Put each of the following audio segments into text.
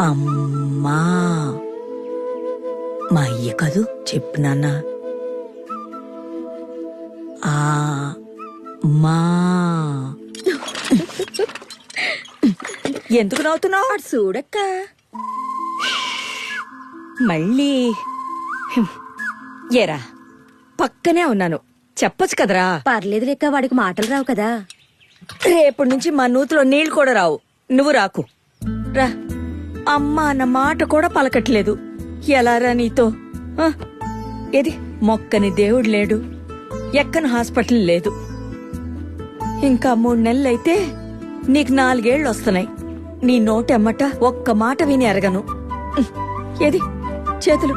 అమ్మా. మా అయ్య కదూ చెప్పు నాన్న. ఆ మా. ఎందుకు నవ్వుతున్నావు? చూడక్క. మళ్ళీ. ఏరా పక్కనే ఉన్నాను. చెప్పొచ్చు కదరా? పర్లేదు లెక్క వాడికి మాటలు రావు కదా. రేపటి నుంచి మా నూతిలో నీళ్ళు కూడా రావు. నువ్వు రాకు. రా. అమ్మ అన్న మాట కూడా పలకట్లేదు. ఎలారా నీతో? ఏది? మొక్కని దేవుడు లేడు. ఎక్కని హాస్పిటల్ లేదు. ఇంకా మూడు నెలలైతే నీకు నాలుగేళ్ళు వస్తున్నాయి నీ నోటెమ్మట ఒక్క మాట విని ఎరగను ఏది? చేతులు.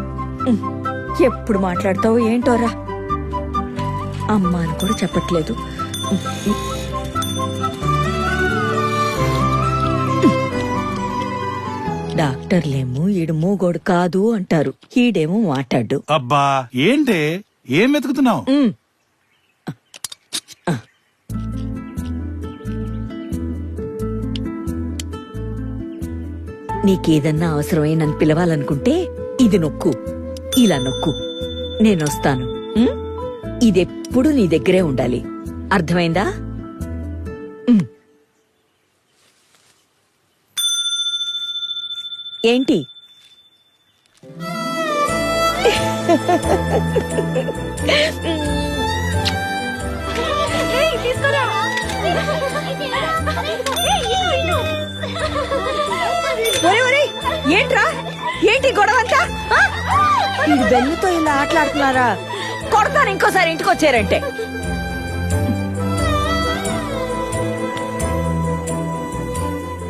ఎప్పుడు మాట్లాడతావు ఏంటోరా? అమ్మా అని కూడా చెప్పట్లేదు. డాక్టర్లేమో ఈడు మూగోడు కాదు అంటారు. ఈడేమో మాట్లాడు అబ్బా ఏంటే? ఏం వెతుకుతున్నావు? ఉమ్. నీకేదన్నా అవసరమై నన్ను పిలవాలనుకుంటే ఇది నొక్కు. ఇలా నొక్కు. నేనొస్తాను. ఉమ్? ఇదెప్పుడు నీ దగ్గరే ఉండాలి. అర్థమైందా? ఏంటి? ఏంట్రా? ఏంటి గొడవ అంతా? ఇది బెల్లుతో ఇలా ఆటలాడుతున్నారా? కొడతాను ఇంకోసారి ఇంటికి వచ్చారంటే.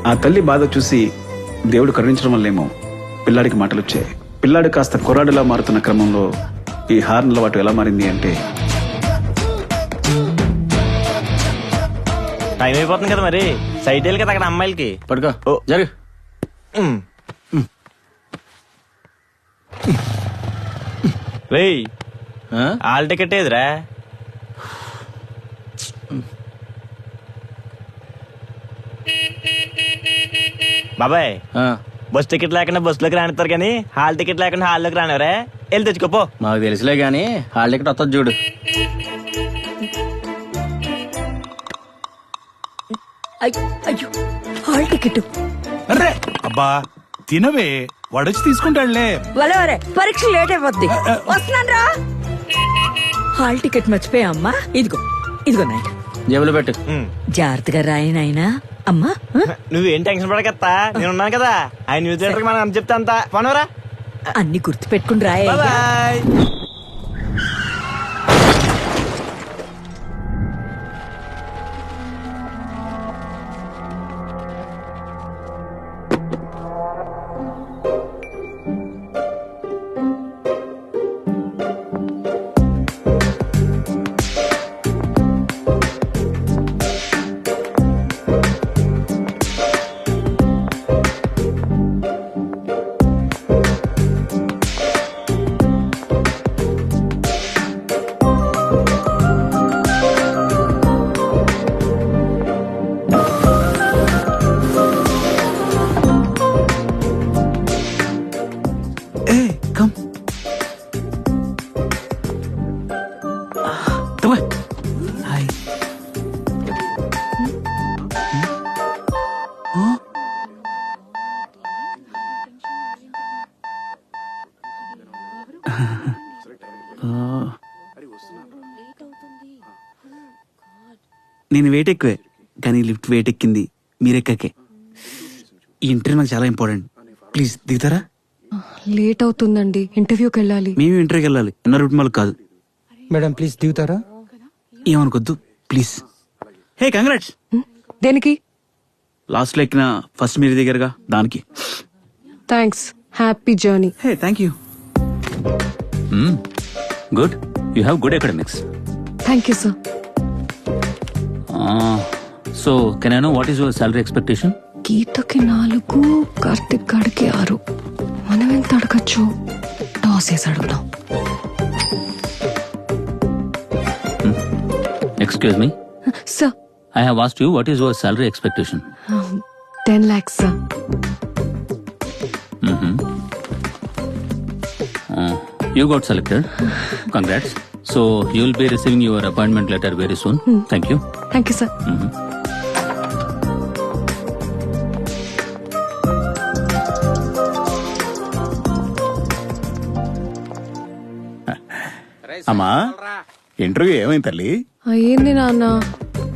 ఆ తల్లి బాధ చూసి దేవుడు కరుణించడం వల్లేమో పిల్లాడికి మాటలు వచ్చాయి పిల్లాడు కాస్త కుర్రాడిలా మారుతున్న క్రమంలో ఈ హార్న్ అలవాటు ఎలా మారింది అంటే? టైం అయిపోతుంది కదా మరి. సైట్ వెళ్ళి కదా అక్కడ అమ్మాయిలకి. పడుకో. ఓ. రేయ్. ఆ? ఆల్ టికెట్ ఏదిరా? బాబాయ్ ఆ, బస్ టికెట్ లేకుండా బస్సులోకి రానిస్తారు కానీ హాల్ టికెట్ లేకుండా హాల్లోకి రానివరే వెళ్ళి తెచ్చుకోపో మాకు తెలుసులే గాని హాల్ టికెట్ వస్తుంది చూడు. అయ్యో హాల్ టికెట్. అర్రే అబ్బా తినవే వాడొచ్చి తీసుకుంటాడులే. వలే వరే పరీక్ష లేట్ అయిపోద్ది. వస్తున్నాను రా. హాల్ టికెట్ మర్చిపోయా అమ్మా ఇదిగో ఇదిగో నాయన జేబులో పెట్టు. జాగ్రత్తగా రాయి నాయనా. అమ్మా? నువ్వేం టెన్షన్ పడకత్తా? నేను ఉన్నాను కదా. ఆయన న్యూస్కి మనం చెప్తే అంత. పనవరా. అన్ని గుర్తు పెట్టుకుని రాయ నేను వెయిట్ ఎక్కువే కానీ లిఫ్ట్ వెయిట్ ఎక్కింది మీరెక్కకే. ఈ ఇంటర్వ్యూ నాకు చాలా ఇంపార్టెంట్ ప్లీజ్ దిగుతారా? లేట్ అవుతుందండి ఇంటర్వ్యూకి వెళ్ళాలి. మేము ఇంటర్వ్యూకి వెళ్ళాలి. ఎన్నో రూట్ మాలకు కాదు. మేడం ప్లీజ్ దిగుతారా? ఏమనుకోద్దు ప్లీజ్ హే కంగ్రాట్స్? దేనికి? లాస్ట్లో ఎక్కిన ఫస్ట్ మీరు దగ్గరగా దానికి. Thanks happy journey hey thank you good. You have good academics thank you sir so can I know what is your salary expectation? గీతకి నాలుగు కార్తిక్ గడికి ఆరు. మనం ఎంత అడగచ్చు? టాస్ వేసి అడుగుదాం. Excuse me sir I have asked you what is your salary expectation ten lakhs sir you got selected. Congrats. So you will be receiving your appointment letter very soon. Thank you. Thank you sir అమ్మా interview ఏమైంది తల్లి? అయ్యింది నాన్న.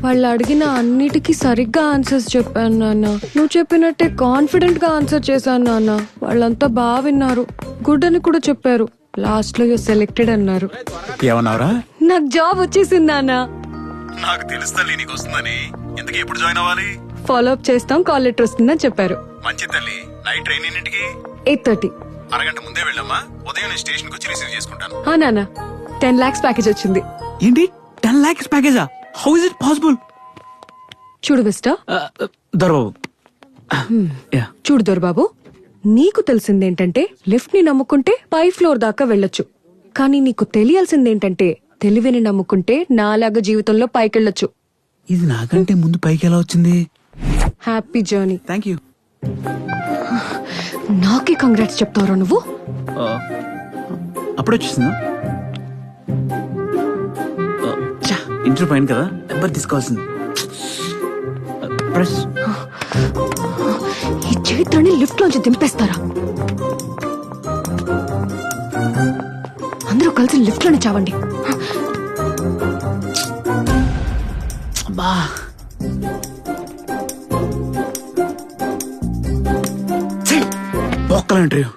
వాళ్ళు అడిగిన అన్నిటికీ సరిగ్గా answers చెప్పాను నాన్న. నువ్వు చెప్పినట్టే కాన్ఫిడెంట్గా ఆన్సర్ చేశాను నాన్న. వాళ్ళంతా బాగా విన్నారు. గుడ్ అని కూడా చెప్పారు. లాస్ట్లో సెలెక్టెడ్ అన్నారు. ఏమన్నావురా? నాకు జాబ్ వచ్చేసింది నాన్న. నాకు తెలుసు తల్లి నీకు వస్తుందని. ఎందుకు ఎప్పుడు జాయిన్ అవ్వాలి? ఫాలో అప్ చేస్తాం కాల్ లెటర్ వస్తుందని చెప్పారు. మంచి తల్లి. నైట్ ట్రైన్ ఎన్నింటికి? Eight thirty. అరగంట ముందే వెళ్ళమ్మా. ఉదయం నేను స్టేషన్ వచ్చి రిసీవ్ చేసుకుంటాను. ఆ నాన్న. టెన్ లాక్స్ ప్యాకేజ్ వచ్చింది. ఏంటి? టెన్ లాక్స్ ప్యాకేజా హౌ ఇస్ ఇట్ పాసిబుల్ చూడు మిస్టర్ దొరబాబు. చూడు దొరబాబు. నీకు తెలిసిందేంటంటే లిఫ్ట్ని నమ్ముకుంటే పై ఫ్లోర్ దాకా వెళ్ళొచ్చు. కానీ నీకు తెలియాల్సిందేంటంటే తెలివిని నమ్ముకుంటే నాలాగా జీవితంలో పైకెళ్ళొచ్చు. ఇది నాకంటే ముందు పైకి ఎలా వచ్చింది? హ్యాపీ జర్నీ థ్యాంక్ యూ నాకే కంగ్రాట్స్ చెప్తావురా నువ్వు? అప్పుడు వచ్చేసిందా? ఇంటర్ పైన కదా? నెంబర్ తీసుకోవాల్సింది. ప్రెస్ చైత్రని లిఫ్ట్ లోంచి దింపేస్తారా? అందరూ కలిసి లిఫ్ట్లోనే చావండి బా బొక్కల ఇంటర్వ్యూ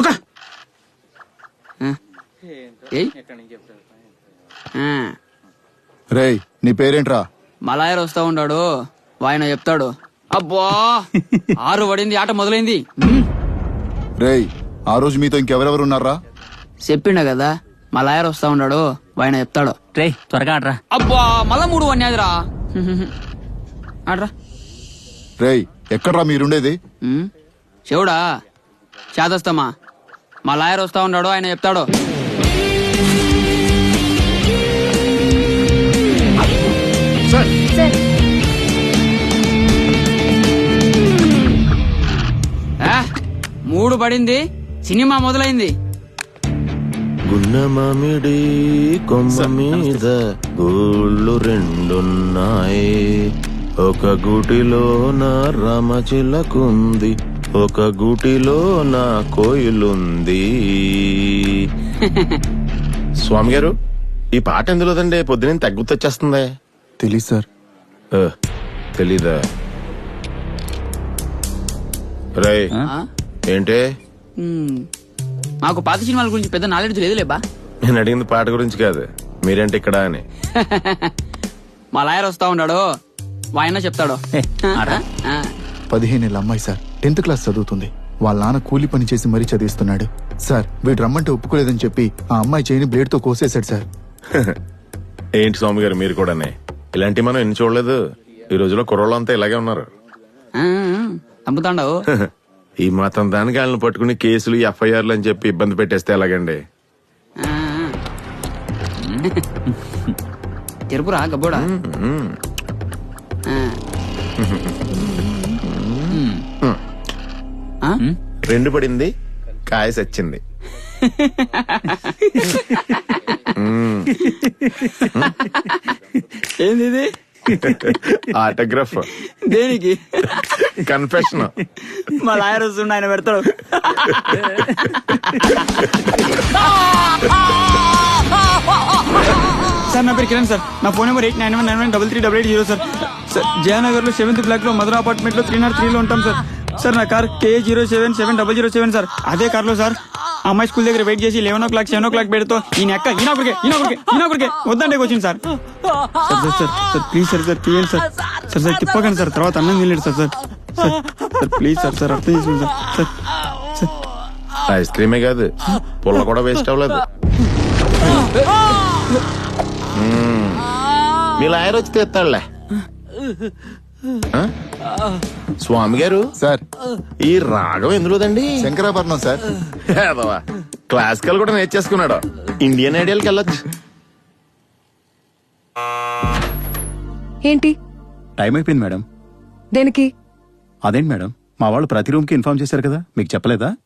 ఒక రేయ్ నీ పేరేంట్రా? మలాయర్ వస్తా ఉన్నాడు ఆయన చెప్తాడు. అబ్బా! ఆరు పడింది ఆట మొదలైంది. రేయ్ ఆ రోజు మీతో ఇంకెవరెవరు ఉన్నారా? చెప్పిండ కదా మలాయర్ వస్తా ఉన్నాడు ఆయన చెప్తాడు. రే త్వరగా ఆడరా. అబ్బా మళ్ళా మూడు వన్యాదిరా ఆడ్రా. రేయ్ ఎక్కడ్రా మీరుండేది? చెవుడా చేదస్తామా. మా లాయర్ వస్తా ఉన్నాడు ఆయన చెప్తాడు. మూడు పడింది సినిమా మొదలైంది. గున్న మామిడి కొమ్మ మీద గోళ్ళు రెండున్నాయి. ఒక గూటిలో నా రామచిలకుంది ఒక గూటిలో నా కోయిలుంది. స్వామి గారు ఈ పాట ఎందులోదండి? పొద్దున తగ్గుతొచ్చేస్తుంది తెలీదు సార్. తెలీదా? రై? ఏంటే? మాకు పాత సినిమాల గురించి పెద్ద నాలెడ్జ్ లేదులే బా. నేను అడిగింది పాట గురించి కాదు. మీరేంటి ఇక్కడ అని. మా లాయర్ వస్తా ఉన్నాడు. ఆయన చెప్తాడు. ఆ, పదిహేనేళ్ళ అమ్మాయి సార్. టెన్త్ క్లాస్ చదువుతుంది. వాళ్ళ నాన్న కూలి పని చేసి మరీ చదివిస్తున్నాడు. సార్ వీడు రమ్మంటే ఒప్పుకోలేదని చెప్పి ఆ అమ్మాయి చేయని బ్లేడ్తో కోసేశాడు సార్. ఏంటి స్వామి గారు మీరు కూడానే? ఇలాంటి మనం ఎన్ని చూడలేదు? ఈ రోజులో కుర్రోళ్ళంతా ఇలాగే ఉన్నారు. ఆ, ఈ మాత్రం దానికి వాళ్ళని పట్టుకుని కేసులు ఎఫ్ఐఆర్లు అని చెప్పి ఇబ్బంది పెట్టేస్తే ఎలాగండి? గబ్బోడా? రెండు పడింది కాయ సచ్చింది. ఏంది ఇది ఆటోగ్రాఫ్. దేనికి? కన్ఫెషన్ మా లాయర్ వస్తుండ ఆయన పెడతాడు. సార్ నా పేరు కిరణ్ సార్. నా phone number eight nine one nine one double three double eight zero sir. Sir జయనగర్లో seventh బ్లాక్లో మధుర అపార్ట్మెంట్లో త్రీ నాట్ త్రీ లో ఉంటాం సార్. సార్ నా car K zero seven seven double zero seven sir. అదే కార్లో సార్. అమ్మాయి school దగ్గర wait చేసి eleven o'clock seven o'clock పెడుతూ ఈయన ఎక్క ఈయనొకరికే ఈయనొకరికే ఈయనొకరికే వద్దంటే వచ్చింది sir. Sir sir sir sir please sir sir తీయండి సార్. సార్ సార్ తిప్పకండి సార్ తర్వాత అన్నం తినలేడు sir sir. Sir sir please sir sir అర్థం చేసుకోండి సార్. Sir sir. ఐస్ క్రీమే కాదు పుల్ల కూడా వేస్ట్ అవ్వలేదు. మీ లాయర్ వచ్చి తెస్తాడులే? స్వామి గారు సార్. ఈ రాగం ఎందులోదండి? శంకరాభరణం సార్. ఏదవా క్లాసికల్ కూడా నేర్చేసుకున్నాడు. ఇండియన్ ఐడియల్కి వెళ్ళొచ్చు. ఏంటి? టైం అయిపోయింది మేడం. దేనికి? అదేంటి మేడం? మా వాళ్ళు ప్రతి రూమ్కి ఇన్ఫార్మ్ చేశారు కదా మీకు చెప్పలేదా?